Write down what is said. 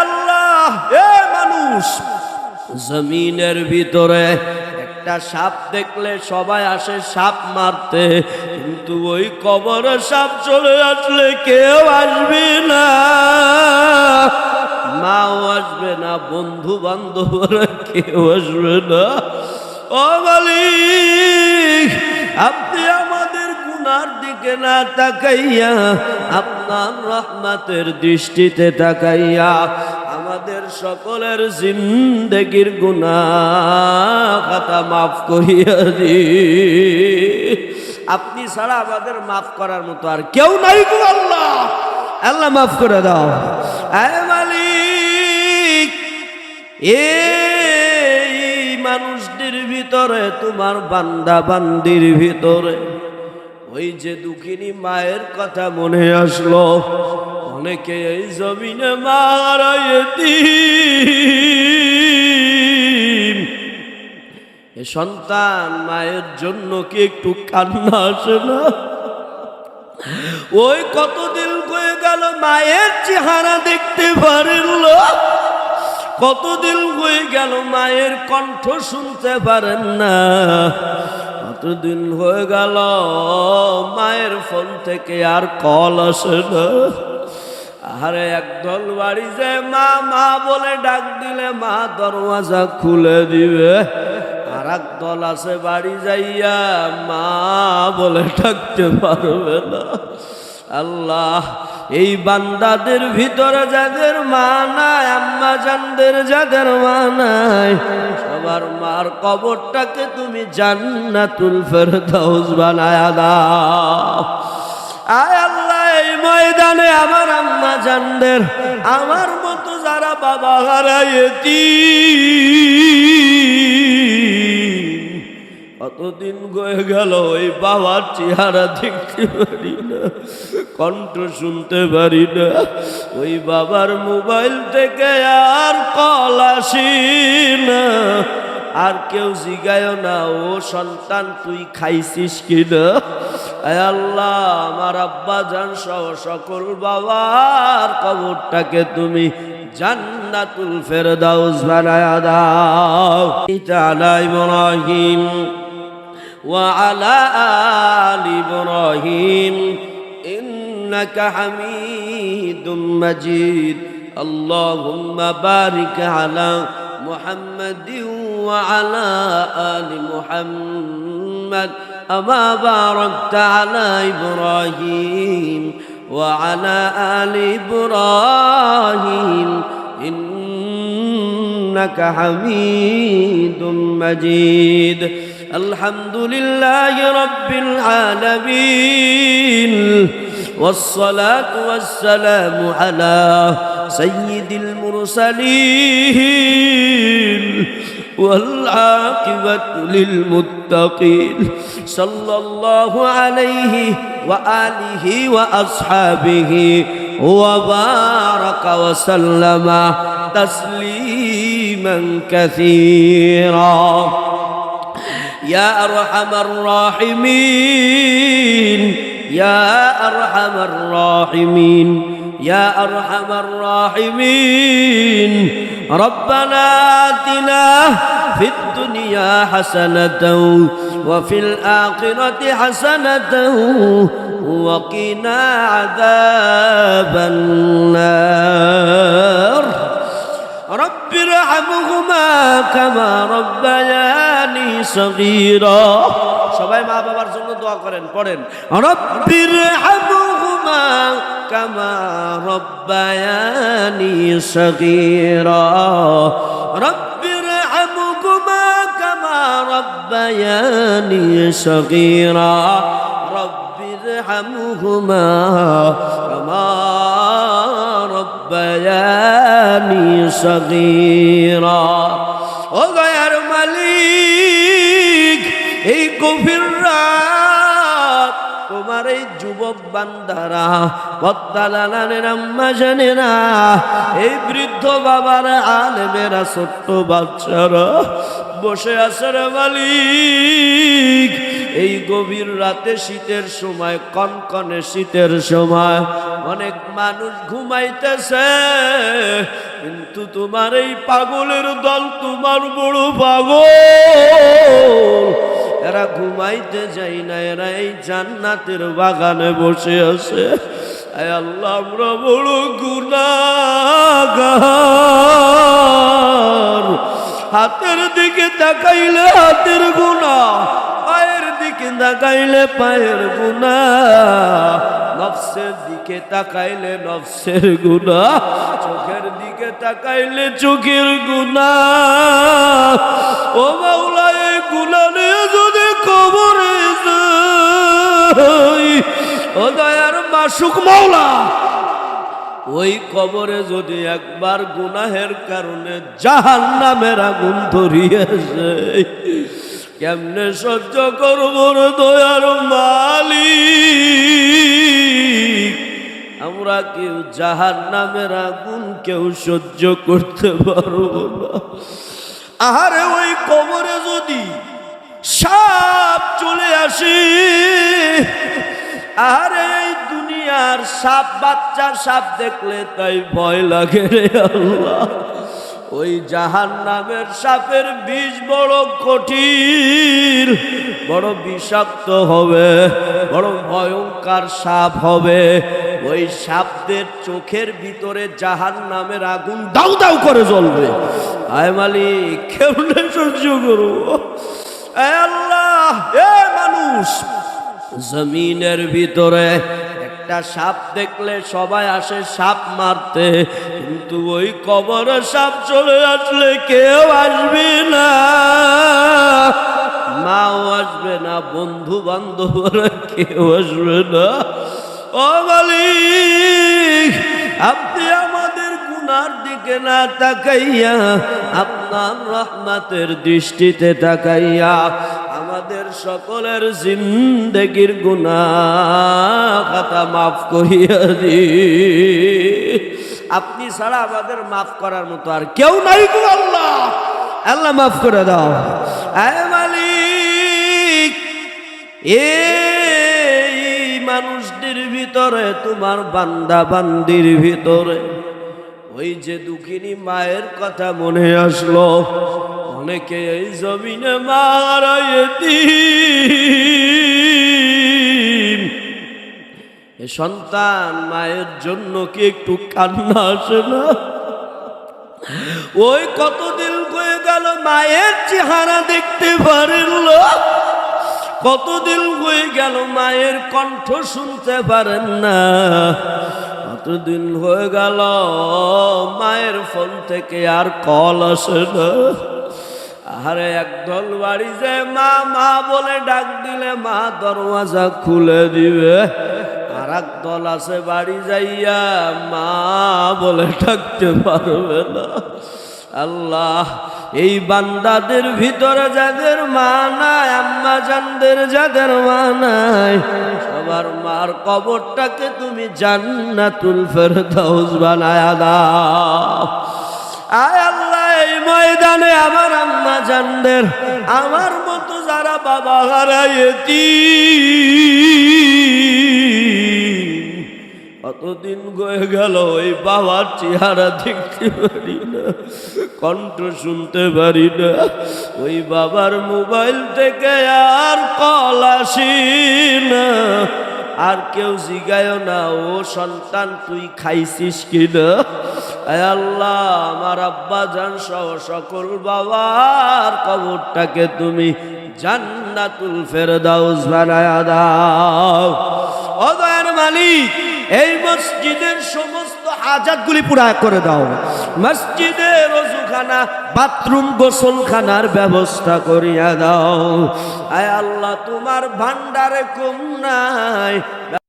আল্লাহ, এ মানুষ। জমিনের ভিতরে একটা সাপ দেখলে সবাই আসে সাপ মারতে, কিন্তু ওই কবরে সাপ চলে আসলে কেউ আসবে না। মাও আসবে না বন্ধু বান্ধবরা কেউ আসবে না। ও মালিক, আপনি আমাদের গুনার দিকে না তাকাইয়া আপনার রহমাতের দৃষ্টিতে তাকাইয়া আমাদের সকলের জিন্দগির গুনা খাতা মাফ করিয়া দি। আপনি ছাড়া আমাদের মাফ করার মতো আর কেউ নাই গো আল্লাহ। আল্লাহ মাফ করে দাও। মালিক, এই মানুষদের ভিতরে তোমার বান্দা বান্দির ভিতরে ওই যে দুঃখিনী মায়ের কথা মনে আসলো, অনেকে এই জমিনে মারাইতি এ সন্তান মায়ের জন্য কি একটু কান্না আসে না? ওই কত কতদিন হয়ে গেল মায়ের চেহারা দেখতে পারেন কতদিন হয়ে গেল মায়ের কণ্ঠ শুনতে পারেন না? কতদিন হয়ে গেল, মায়ের ফোন থেকে আর কল আসে না। আরে, একদল বাড়ি যে মা মা বলে ডাক দিলে মা দরওয়াজা খুলে দিবে। আর এক দল আছে বাড়ি যাইয়া মা বলে ডাকতে পারবে না। আল্লাহ, এই বান্দাদের ভিতরে যাদের মা আম্মা জানদের যাদের মানায় সবার মার কবরটাকে তুমি জান্নাতুল ফেরদাউস বানায়া দাও। আয় আল্লাহ, এই ময়দানে আমার আম্মা জানদের, আমার মতো যারা বাবা হারাইতি কতদিন গয়ে গেল, ওই বাবার চেহারা দেখতে পারি না, কণ্ঠ শুনতে পারি না। ওই বাবার মোবাইল থেকে আর কল আসি না, আর কেউ জিগায় না, ও সন্তান, তুই খাইছিস কিনা আল্লাহ, আমার আব্বা জান সহ সকল বাবার কবরটাকে তুমি জান্নাতুল ফেরদাউস বানায়া দাও। তাআলা ইব্রাহিম। وعلى آل إبراهيم إنك حميد مجيد. اللهم بارك على محمد وعلى آل محمد أما باركت على إبراهيم وعلى آل إبراهيم. إنك حميد مجيد. الحمد لله رب العالمين والصلاة والسلام على سيد المرسلين والعاقبة للمتقين صلى الله عليه وآله وأصحابه وبارك وسلم تسليما كثيرا يا أرحم الراحمين يا أرحم الراحمين يا أرحم الراحمين. ربنا آتنا في الدنيا حسنة وفي الآخرة حسنة وقنا عذاب النار. কামা রব্বায়ানি সগীরা। সবাই মা বাবার জন্য দোয়া করেন, পড়েন। রব্বির হামহুমা কামা রব্বায়ানি সগীরা। রব্বির হামহুমা কামা রব্বায়ানি সগীরা। রব্বির হামহুমা রব্বায়ানি সগীরা। ও গয়ার মালিক, এই গভীর রাত তোমার এই যুবক বান্দারা পদ্মালানের আম্মা জানেরা, এই বৃদ্ধ বাবার আলেমেরা ছোট্ট বাচ্চারা, বসে আছে রে মালিক। এই গভীর রাতে শীতের সময়, কনকনে শীতের সময় অনেক মানুষ ঘুমাইতেছে। কিন্তু তোমার এই পাগলের দল, তোমার বড় পাগল। এরা ঘুমাইতে যাই না, এরা এই জান্নাতের বাগানে বসে আছে। বড় হাতের দিকে তাকাইলে হাতের গুণা দিকে তাকাইলে পায়ের গুণা, নফসের দিকে তাকাইলে নফসের গুণা, চোখের দিকে তাকাইলে চোখের গুণা। ও মাওলা, এই গুণা নিয়ে যদি কবরে ও দয়ার মাসুক মাওলা, ওই কবরে যদি একবার গুনাহের কারণে জাহান নামের আগুন ধরিয়েছে কেমনে সহ্য করব দয়ার মালিক? আমরা কেউ জাহান নামের আগুন কেউ সহ্য করতে পারব আহারে, ওই কবরে যদি সাপ চলে আসি আরে এই দুনিয়ার সাপ, বাচ্চার সাপ দেখলে তাই ভয় লাগে রে আল্লাহ। ওই জাহান নামের সাপের বিষ বড় কঠিন, বড় বিষাক্ত হবে, বড় ভয়ঙ্কর সাপ হবে। ওই সাপদের চোখের ভিতরে জাহান নামের আগুন দাউ দাউ করে জ্বলবে। আয় মালিক কেমনে সহ্য করব এ আল্লাহ, এ মানুষ, জমিনের ভিতরে একটা সাপ দেখলে সবাই আসে সাপ মারতে। কিন্তু ওই কবরে সাপ চলে আসলে কেউ আসবে না। মাও আসবে না বন্ধু বান্ধবরা কেউ আসবে না। ও মালিক, আপনি আমাদের গুনার দিকে না তাকাইয়া, আপনার রহমাতের দৃষ্টিতে তাকাইয়া আমাদের সকলের জিন্দগির গুণা খাতা মাফ করিয়া দি। আপনি ছাড়া আমাদের মাফ করার মতো আর কেউ নাই গো আল্লাহ। আল্লাহ মাফ করে দাও। আয় মালিক, এই মানুষদের ভিতরে, তোমার বান্দা বান্দির ভিতরে, ওই যে দুঃখিনী মায়ের কথা মনে আসলো। অনেকে এই জমিনে মারাইতি এ সন্তান মায়ের জন্য কি একটু কান্না আসে না? ওই কতদিন হয়ে গেল মায়ের চেহারা দেখতে পারেন কতদিন হয়ে গেল মায়ের কণ্ঠ শুনতে পারেন না? কতদিন হয়ে গেল মায়ের ফোন থেকে আর কল আসে না? আরে একদল বাড়ি যে মা মা বলে ডাক দিলে মা দরওয়াজা খুলে দিবে। আর দল আছে বাড়ি যাইয়া মা বলে ডাকতে পারবে না। আল্লাহ, এই বান্দাদের ভিতরে যাদের মা নাই, আম্মা জানদের যাদের মা নাই, সবার মার কবরটাকে তুমি জান্নাতুল ফেরদাউস বানায়া দাও। আয় আমার আম্মা জানদের, আমার মতো যারা বাবা হারাইতি কতদিন হয়ে গেল ওই বাবার চেহারা দেখতে পারি না, কণ্ঠ শুনতে পারি না। ওই বাবার মোবাইল থেকে আর কল আসি না, আর কেউ জিগায় না, ও সন্তান, তুই খাইছিস কিনা? আল্লাহ, আমার আব্বা জান সহ সকল বাবার কবরটাকে তুমি জান্নাতুল ফেরদাউস বানায়া দাও। ও মালিক, এই মসজিদের সমস্ত হাজাতগুলি পুরা করে দাও। মসজিদের রজুখানা, বাথরুম, গোসলখানার ব্যবস্থা করিয়া দাও। আয় আল্লাহ, তোমার ভান্ডারে কম নাই।